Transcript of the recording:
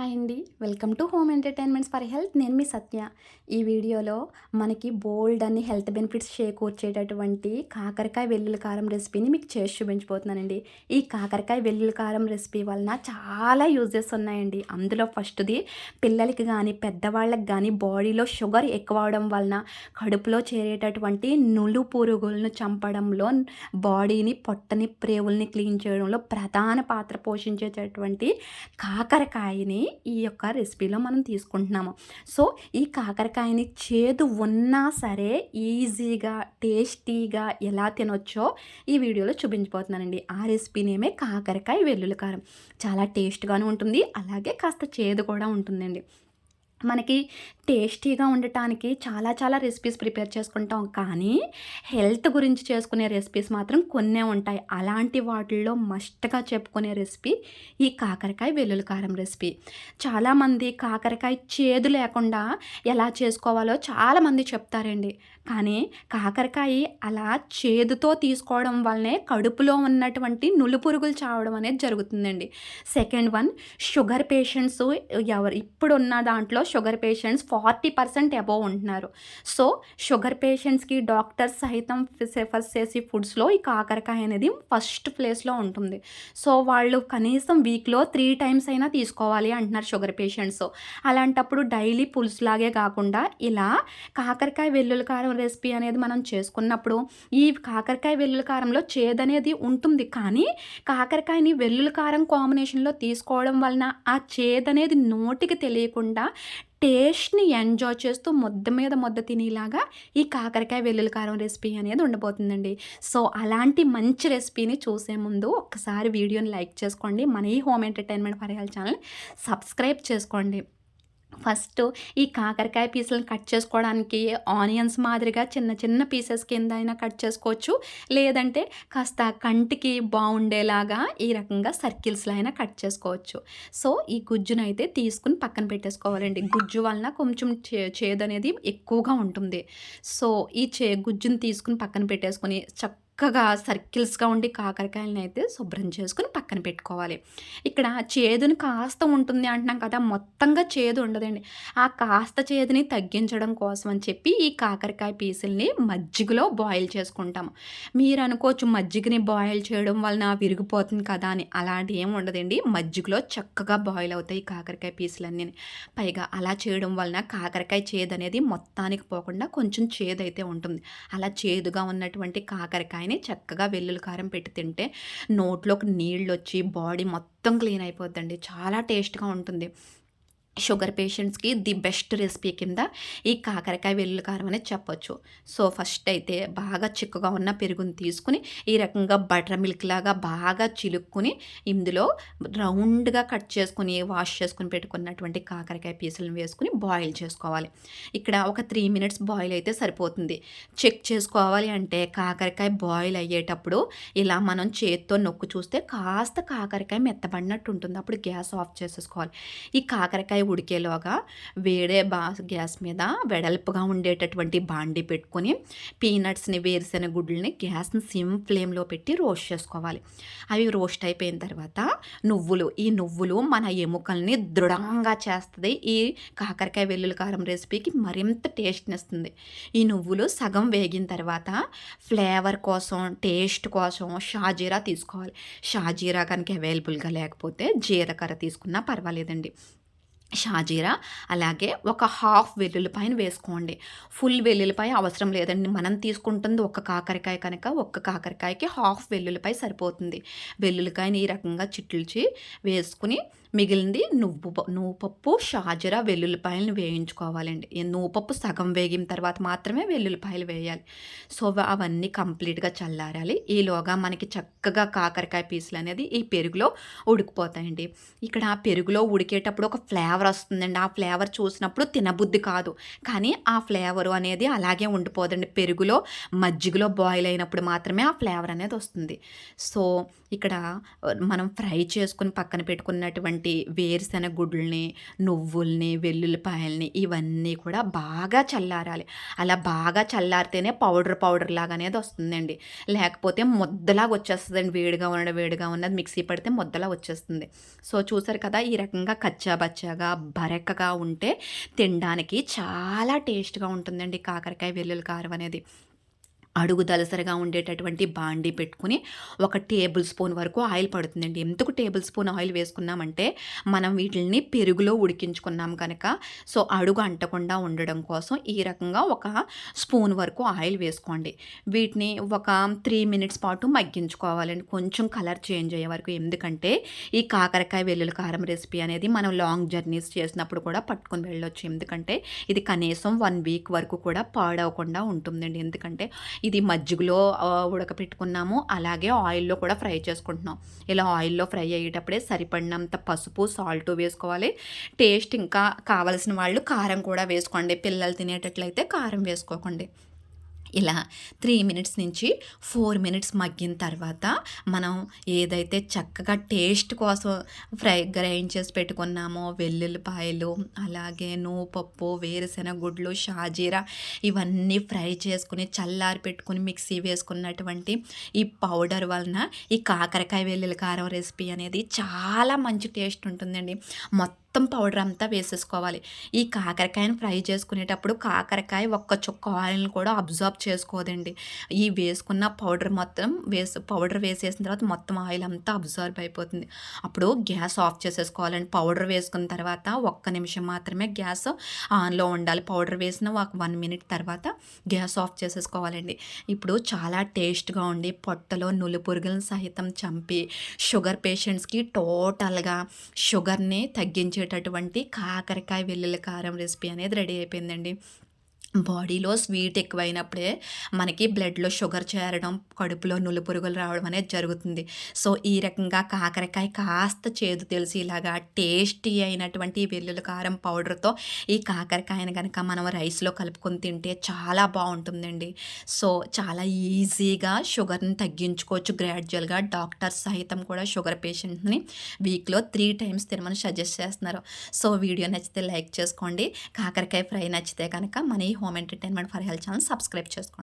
Hi అండి. Welcome to home entertainments for health. నేను మీ సత్య. ఈ వీడియోలో మనకి బోల్డ్ అని హెల్త్ బెనిఫిట్స్ చేకూర్చేటటువంటి కాకరకాయ వెల్లుల్లి కారం రెసిపీని మీకు చేసి చూపించబోతున్నానండి. ఈ కాకరకాయ వెల్లుల్లి కారం రెసిపీ వలన చాలా యూజెస్ ఉన్నాయండి. అందులో ఫస్ట్ది పిల్లలకి కానీ పెద్దవాళ్ళకి కానీ బాడీలో షుగర్ ఎక్కువ అవడం వలన కడుపులో చేరేటటువంటి నులు పురుగులను చంపడంలో బాడీని పొట్టని ప్రేవుల్ని క్లీన్ చేయడంలో ప్రధాన పాత్ర పోషించేటటువంటి కాకరకాయని ఈ యొక్క రెసిపీలో మనం తీసుకుంటున్నాము. సో ఈ కాకరకాయని చేదు ఉన్నా సరే ఈజీగా టేస్టీగా ఎలా తినొచ్చో ఈ వీడియోలో చూపించిపోతున్నానండి ఆ రెసిపీ నేమే కాకరకాయ వెల్లుల్లి కారం. చాలా టేస్ట్గాను ఉంటుంది అలాగే కాస్త చేదు కూడా ఉంటుందండి. మనకి టేస్టీగా ఉండటానికి చాలా చాలా రెసిపీస్ ప్రిపేర్ చేసుకుంటాం. కానీ హెల్త్ గురించి చేసుకునే రెసిపీస్ మాత్రం కొన్నే ఉంటాయి. అలాంటి వాటిల్లో మస్ట్గా చెప్పుకునే రెసిపీ ఈ కాకరకాయ వెల్లుల్లి కారం రెసిపీ చాలామంది కాకరకాయ చేదు లేకుండా ఎలా చేసుకోవాలో చాలామంది చెప్తారండి. కానీ కాకరకాయ అలా చేదుతో తీసుకోవడం వల్లనే కడుపులో ఉన్నటువంటి నులుపురుగులు చావడం అనేది జరుగుతుందండి. సెకండ్ వన్ షుగర్ పేషెంట్స్ ఎవరు ఇప్పుడున్న దాంట్లో sugar patients forty percent above ఉంటున్నారు. సో షుగర్ పేషెంట్స్కి డాక్టర్స్ సహితం ప్రిఫర్ చేసే ఫుడ్స్లో ఈ కాకరకాయ అనేది ఫస్ట్ ప్లేస్లో ఉంటుంది. సో వాళ్ళు కనీసం వీక్లో త్రీ టైమ్స్ అయినా తీసుకోవాలి అంటున్నారు షుగర్ పేషెంట్స్ అలాంటప్పుడు డైలీ పులుసులాగే కాకుండా ఇలా కాకరకాయ వెల్లుల్లి కారం రెసిపీ అనేది మనం చేసుకున్నప్పుడు ఈ కాకరకాయ వెల్లుల్లి కారంలో చేదనేది ఉంటుంది. కానీ కాకరకాయని వెల్లుల్లి కారం కాంబినేషన్లో తీసుకోవడం వలన ఆ చేదనేది నోటికి తెలియకుండా టేస్ట్ని ఎంజాయ్ చేస్తూ ముద్ద మీద ముద్ద తినేలాగా ఈ కాకరకాయ వెల్లుల్లి కారం రెసిపీ అనేది ఉండబోతుందండి. సో అలాంటి మంచి రెసిపీని చూసే ముందు ఒక్కసారి వీడియోని లైక్ చేసుకోండి. మన ఈ home entertainment for channel subscribe చేసుకోండి. ఫస్ట్ ఈ కాకరకాయ పీసులను కట్ చేసుకోవడానికి ఆనియన్స్ మాదిరిగా చిన్న చిన్న పీసెస్ కింద అయినా కట్ చేసుకోవచ్చు. లేదంటే కాస్త కంటికి బాగుండేలాగా ఈ రకంగా సర్కిల్స్లో అయినా కట్ చేసుకోవచ్చు. సో ఈ గుజ్జును అయితే తీసుకుని పక్కన పెట్టేసుకోవాలండి. గుజ్జు వలన కొంచెం చే చేదు అనేది ఎక్కువగా ఉంటుంది. సో ఈ చే గుజ్జును తీసుకుని పక్కన పెట్టేసుకొని చక్క చక్కగా సర్కిల్స్గా ఉండి కాకరకాయలను అయితే శుభ్రం చేసుకుని పక్కన పెట్టుకోవాలి. ఇక్కడ చేదుని కాస్త ఉంటుంది అంటున్నాం కదా మొత్తంగా చేదు ఉండదండి. ఆ కాస్త చేదుని తగ్గించడం కోసం అని చెప్పి ఈ కాకరకాయ పీసుల్ని మజ్జిగలో బాయిల్ చేసుకుంటాము మీరు అనుకోవచ్చు మజ్జిగని బాయిల్ చేయడం వలన విరిగిపోతుంది కదా అని అలాంటి ఏమి ఉండదండి. మజ్జిగలో చక్కగా బాయిల్ అవుతాయి కాకరకాయ పీసులన్నీ. పైగా అలా చేయడం వలన కాకరకాయ చేదు అనేది మొత్తానికి పోకుండా కొంచెం చేదు అయితే ఉంటుంది. అలా చేదుగా ఉన్నటువంటి కాకరకాయ కాకరకాయని చక్కగా వెల్లుల్లి కారం పెట్టి తింటే నోట్లోకి నీళ్ళు వచ్చి బాడీ మొత్తం క్లీన్ అయిపోద్దండి. చాలా టేస్ట్గా ఉంటుంది. షుగర్ పేషెంట్స్కి ది బెస్ట్ రెసిపీ కింద ఈ కాకరకాయ వెల్లుల్లి కారం అనేది చెప్పొచ్చు. సో ఫస్ట్ అయితే బాగా చిక్కగా ఉన్న పెరుగుని తీసుకుని ఈ రకంగా బటర్ మిల్క్ లాగా బాగా చిలుక్కుని ఇందులో రౌండ్గా కట్ చేసుకుని వాష్ చేసుకుని పెట్టుకున్నటువంటి కాకరకాయ పీసులను వేసుకుని బాయిల్ చేసుకోవాలి. ఇక్కడ ఒక త్రీ మినిట్స్ బాయిల్ అయితే సరిపోతుంది. చెక్ చేసుకోవాలి అంటే కాకరకాయ బాయిల్ అయ్యేటప్పుడు ఇలా మనం చేత్తో నొక్కు చూస్తే కాస్త కాకరకాయ మెత్తబడినట్టు ఉంటుంది. అప్పుడు గ్యాస్ ఆఫ్ చేసేసుకోవాలి. ఈ కాకరకాయ ఉడికేలోగా వేడే బా గ్యాస్ మీద వెడల్పుగా ఉండేటటువంటి బాండి పెట్టుకొని పీనట్స్ని వేరుశెనగ గుడ్లని గ్యాస్ని సిమ్ ఫ్లేమ్లో పెట్టి రోస్ట్ చేసుకోవాలి. అవి రోస్ట్ అయిపోయిన తర్వాత నువ్వులు ఈ నువ్వులు మన ఎముకల్ని దృఢంగా చేస్తుంది. ఈ కాకరకాయ వెల్లుల్లి కారం రెసిపీకి మరింత టేస్ట్ని ఇస్తుంది. ఈ నువ్వులు సగం వేగిన తర్వాత ఫ్లేవర్ కోసం టేస్ట్ కోసం షాజీరా తీసుకోవాలి. షాజీరా కనుక అవైలబుల్గా లేకపోతే జీలకర్ర తీసుకున్నా పర్వాలేదండి. షాజీరా అలాగే ఒక హాఫ్ వెల్లుల్లిపాయను వేసుకోండి. ఫుల్ వెల్లుల్లిపాయ అవసరం లేదండి. మనం తీసుకుంటుంది ఒక కాకరకాయ కనుక ఒక్క కాకరకాయకి హాఫ్ వెల్లుల్లిపాయ సరిపోతుంది. వెల్లుల్లికాయని ఈ రకంగా చిట్లిచి వేసుకుని మిగిలింది నువ్వు నువ్వుపప్పు షాజరా వెల్లుల్లిపాయలను వేయించుకోవాలండి. నువ్వుపప్పు సగం వేగిన తర్వాత మాత్రమే వెల్లుల్లిపాయలు వేయాలి. సో అవన్నీ కంప్లీట్గా చల్లారాలి. ఈలోగా మనకి చక్కగా కాకరకాయ పీసులు అనేది ఈ పెరుగులో ఉడికిపోతాయండి. ఇక్కడ ఆ పెరుగులో ఉడికేటప్పుడు ఒక ఫ్లేవర్ వస్తుందండి. ఆ ఫ్లేవర్ చూసినప్పుడు తినబుద్ధి కాదు. కానీ ఆ ఫ్లేవర్ అనేది అలాగే ఉండిపోదండి. పెరుగులో మజ్జిగలో బాయిల్ అయినప్పుడు మాత్రమే ఆ ఫ్లేవర్ అనేది వస్తుంది. సో ఇక్కడ మనం ఫ్రై చేసుకుని పక్కన పెట్టుకున్నటువంటి ఉండేటటువంటి వేరుశెనగ గుడ్లని నువ్వుల్ని వెల్లుల్లిపాయల్ని ఇవన్నీ కూడా బాగా చల్లారాలి. అలా బాగా చల్లారితేనే పౌడర్ పౌడర్ లాగా అనేది వస్తుందండి. లేకపోతే ముద్దలాగా వచ్చేస్తుందండి. వేడిగా ఉన్న వేడిగా ఉన్నది మిక్సీ పడితే ముద్దలా వచ్చేస్తుంది. సో చూసారు కదా ఈ రకంగా కచ్చా బచ్చాగా బరెక్కగా ఉంటే తినడానికి చాలా టేస్ట్గా ఉంటుందండి కాకరకాయ వెల్లుల్లి కారం అనేది. అడుగు దలసరిగా ఉండేటటువంటి బాండీ పెట్టుకుని ఒక టేబుల్ స్పూన్ వరకు ఆయిల్ పడుతుందండి. ఎందుకు టేబుల్ స్పూన్ ఆయిల్ వేసుకున్నామంటే మనం వీటిని పెరుగులో ఉడికించుకున్నాం కనుక సో అడుగు అంటకుండా ఉండడం కోసం ఈ రకంగా ఒక స్పూన్ వరకు ఆయిల్ వేసుకోండి. వీటిని ఒక త్రీ మినిట్స్ పాటు మగ్గించుకోవాలండి. కొంచెం కలర్ చేంజ్ అయ్యే వరకు. ఎందుకంటే ఈ కాకరకాయ వెల్లుల్లి కారం రెసిపీ అనేది మనం లాంగ్ జర్నీస్ చేసినప్పుడు కూడా పట్టుకొని వెళ్ళొచ్చు. ఎందుకంటే ఇది కనీసం వన్ వీక్ వరకు కూడా పాడవకుండా ఉంటుందండి. ఎందుకంటే ఇది మజ్జిగలో ఉడకపెట్టుకున్నాము. అలాగే ఆయిల్లో కూడా ఫ్రై చేసుకుంటున్నాం. ఇలా ఆయిల్లో ఫ్రై అయ్యేటప్పుడే సరిపడినంత పసుపు సాల్ట్ వేసుకోవాలి. టేస్ట్ ఇంకా కావలసిన వాళ్ళు కారం కూడా వేసుకోండి. పిల్లలు తినేటట్లయితే కారం వేసుకోకండి. ఇలా త్రీ మినిట్స్ నుంచి ఫోర్ మినిట్స్ మగ్గిన తర్వాత మనం ఏదైతే చక్కగా టేస్ట్ కోసం ఫ్రై గ్రైండ్ చేసి పెట్టుకున్నామో వెల్లుల్లిపాయలు అలాగే పప్పు వేరుశెనగ గుడ్లు షాజీరా ఇవన్నీ ఫ్రై చేసుకుని చల్లారి పెట్టుకుని మిక్సీ వేసుకున్నటువంటి ఈ పౌడర్ వలన ఈ కాకరకాయ వెల్లుల్లి కారం రెసిపీ అనేది చాలా మంచి టేస్ట్ ఉంటుందండి. మొత్తం మొత్తం పౌడర్ అంతా వేసేసుకోవాలి. ఈ కాకరకాయను ఫ్రై చేసుకునేటప్పుడు కాకరకాయ ఒక్క చుక్క ఆయిల్ని కూడా అబ్జర్వ్ చేసుకోదండి. ఈ వేసుకున్న పౌడర్ మొత్తం వేసి పౌడర్ వేసేసిన తర్వాత మొత్తం ఆయిల్ అంతా అబ్జర్వ్ అయిపోతుంది. అప్పుడు గ్యాస్ ఆఫ్ చేసేసుకోవాలండి. పౌడర్ వేసుకున్న తర్వాత ఒక్క నిమిషం మాత్రమే గ్యాస్ ఆన్లో ఉండాలి. పౌడర్ వేసిన ఒక వన్ మినిట్ తర్వాత గ్యాస్ ఆఫ్ చేసేసుకోవాలండి. ఇప్పుడు చాలా టేస్ట్గా ఉండి పొట్టలో నులి పురుగులను సహితం చంపి షుగర్ పేషెంట్స్కి టోటల్గా షుగర్ని తగ్గించి వచ్చేటటువంటి కాకరకాయ వెల్లుల్లి కారం రెసిపీ అనేది రెడీ అయిపోయిందండి. బాడీలో స్వీట్ ఎక్కువైనప్పుడే మనకి బ్లడ్లో షుగర్ చేరడం కడుపులో నులు పురుగులు రావడం అనేది జరుగుతుంది. సో ఈ రకంగా కాకరకాయ కాస్త చేదు తెలిసి ఇలాగా టేస్టీ అయినటువంటి వెల్లుల్లి కారం పౌడర్తో ఈ కాకరకాయని కనుక మనం రైస్లో కలుపుకొని తింటే చాలా బాగుంటుందండి. సో చాలా ఈజీగా షుగర్ని తగ్గించుకోవచ్చు. గ్రాడ్యువల్గా డాక్టర్స్ సహితం కూడా షుగర్ పేషెంట్ని వీక్లో త్రీ టైమ్స్ తినమని సజెస్ట్ చేస్తున్నారు. సో వీడియో నచ్చితే లైక్ చేసుకోండి. కాకరకాయ ఫ్రై నచ్చితే కనుక మన home entertainment for health channel subscribe చేసుకోండి.